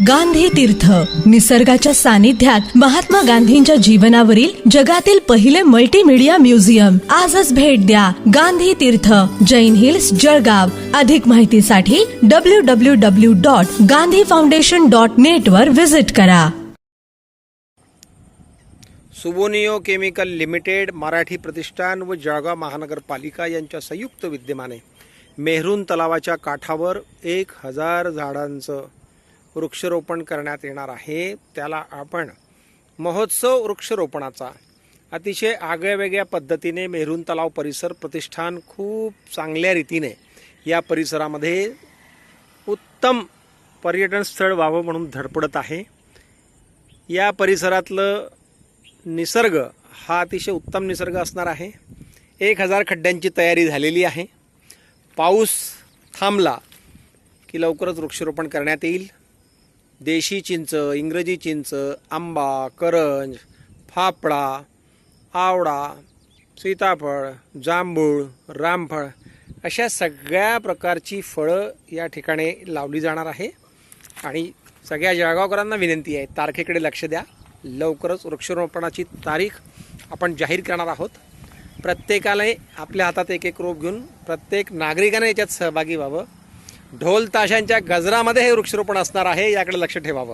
गांधी तीर्थ. निसर्गाच्या सानिध्यात महात्मा गांधींच्या जीवनावरील जगातील पहिले मल्टीमीडिया म्युझियम आजच भेट द्या गांधी तीर्थ जैन हिल्स जळगाव. अधिक माहितीसाठी W W W dot Gandhi foundation dot net वर विजिट करा. सुबोनियो केमिकल लिमिटेड मराठी प्रतिष्ठान व जळगाव महानगरपालिका यांच्या संयुक्त विद्यमाने मेहरून तलावाच्या काठावर एक हजार झाडांचं वृक्षरोपण करण्यात येणार आहे. त्याला आपण महोत्सव वृक्षरोपणाचा अतिशय आगळ्यावेगळ्या पद्धतीने मेहरून तलाव परिसर प्रतिष्ठान खूप चांगल्या रीतीने या परिसरामध्ये उत्तम पर्यटन स्थळ व्हावं म्हणून धडपडत आहे. या परिसरातलं निसर्ग हा अतिशय उत्तम निसर्ग असणार आहे. एक हजार खड्ड्यांची तयारी झालेली आहे. पाऊस थांबला की लवकरच वृक्षरोपण करण्यात येईल. देशी चिंच इंग्रजी चिंच आंबा करंज फापडा आवळा सीताफळ जांभूळ रामफळ अशा सगळ्या प्रकारची फळं या ठिकाणी लावली जाणार आहे. आणि सगळ्या जळगावकरांना विनंती आहे तारखेकडे लक्ष द्या. लवकरच वृक्षारोपणाची तारीख आपण जाहीर करणार आहोत. प्रत्येकाला आपल्या हातात एक एक रोप घेऊन प्रत्येक नागरिकाने याच्यात सहभागी व्हावं. ढोल ताशांच्या गजरामध्ये हे वृक्षरोपण असणार आहे याकडे लक्ष ठेवावं.